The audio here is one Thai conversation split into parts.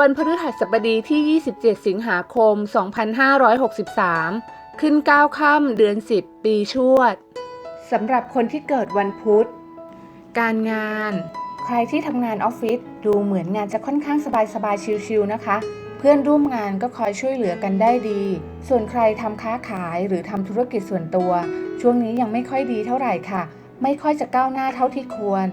วันพฤหัสบดีที่ 27 สิงหาคม 2563 ขึ้น 9 ค่ำเดือน 10 ปีชวดสำหรับคนที่เกิดวันพุธ การงาน ใครที่ทำงานออฟฟิศดูเหมือนงานจะค่อนข้างสบายๆ ชิลๆ นะคะ เพื่อนร่วมงานก็คอยช่วยเหลือกันได้ดี ส่วนใครทำค้าขายหรือทำธุรกิจส่วนตัว ช่วงนี้ยังไม่ค่อยดีเท่าไหร่ค่ะ ไม่ค่อยจะก้าวหน้าเท่าที่ควร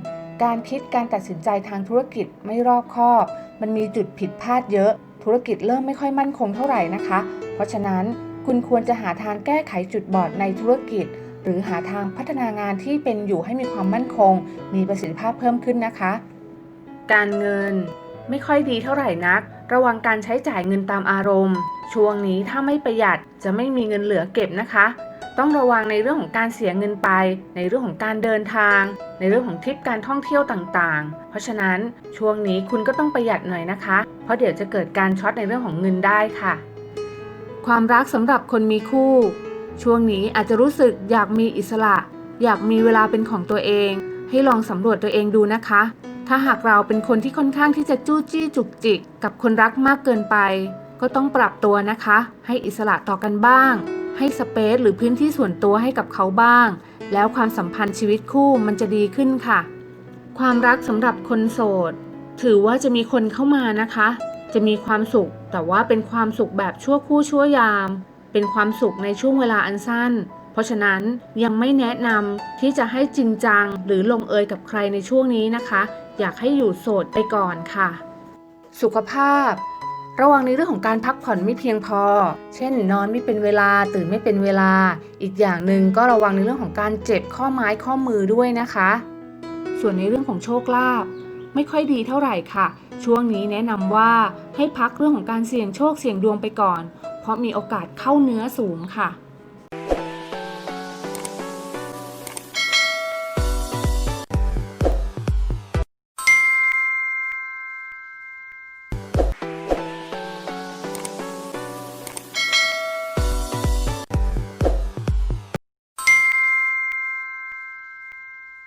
การคิดการตัดสินใจทางธุรกิจไม่รอบคอบ มันมีจุดผิดพลาดเยอะ ธุรกิจเริ่มไม่ค่อยมั่นคงเท่าไหร่นะคะ เพราะฉะนั้นคุณควรจะหาทางแก้ไขจุดบอดในธุรกิจ หรือหาทางพัฒนางานที่เป็นอยู่ให้มีความมั่นคง มีประสิทธิภาพเพิ่มขึ้นนะคะ การเงิน ไม่ค่อยดีเท่าไหร่นัก ระวังการใช้จ่ายเงินตามอารมณ์ ช่วงนี้ถ้าไม่ประหยัดจะไม่มีเงินเหลือเก็บนะคะ ต้องระวังในเรื่องของการเสียเงินไป ในเรื่องของการเดินทาง ในเรื่องของทริปการท่องเที่ยวต่างๆ เพราะฉะนั้นช่วงนี้คุณก็ต้องประหยัดหน่อยนะคะ เพราะเดี๋ยวจะเกิดการช็อตในเรื่องของเงินได้ค่ะ ความรักสำหรับคนมีคู่ ช่วงนี้อาจจะรู้สึกอยากมีอิสระ อยากมีเวลาเป็นของตัวเอง ให้ลองสำรวจตัวเองดูนะคะ ถ้าหากเราเป็นคนที่ค่อนข้างที่จะจู้จี้จุกจิก กับคนรักมากเกินไป ก็ต้องปรับตัวนะคะ ให้อิสระต่อกันบ้าง ให้สเปซหรือพื้นที่ส่วนตัวให้กับเขาบ้าง แล้วความสัมพันธ์ชีวิตคู่มันจะดีขึ้นค่ะ ความรักสำหรับคนโสด ถือว่าจะมีคนเข้ามานะคะ จะมีความสุข แต่ว่าเป็นความสุขแบบชั่วคู่ชั่วยาม เป็นความสุขในช่วงเวลาอันสั้นเพราะฉะนั้นยังไม่แนะนำที่จะให้จริงจัง หรือลงเอยกับใครในช่วงนี้นะคะ อยากให้อยู่โสดไปก่อนค่ะ สุขภาพ ระวังในเรื่องของการพักผ่อนไม่เพียงพอ เช่น นอนไม่เป็นเวลาตื่นไม่เป็นเวลา อีกอย่างหนึ่งก็ระวังในเรื่องของการเจ็บข้อไม้ข้อมือด้วยนะคะ ส่วนในเรื่องของโชคลาภไม่ค่อยดีเท่าไหร่ค่ะ ช่วงนี้แนะนำว่าให้พักเรื่องของการเสี่ยงโชคเสี่ยงดวงไปก่อน เพราะมีโอกาสเข้าเนื้อสูงค่ะ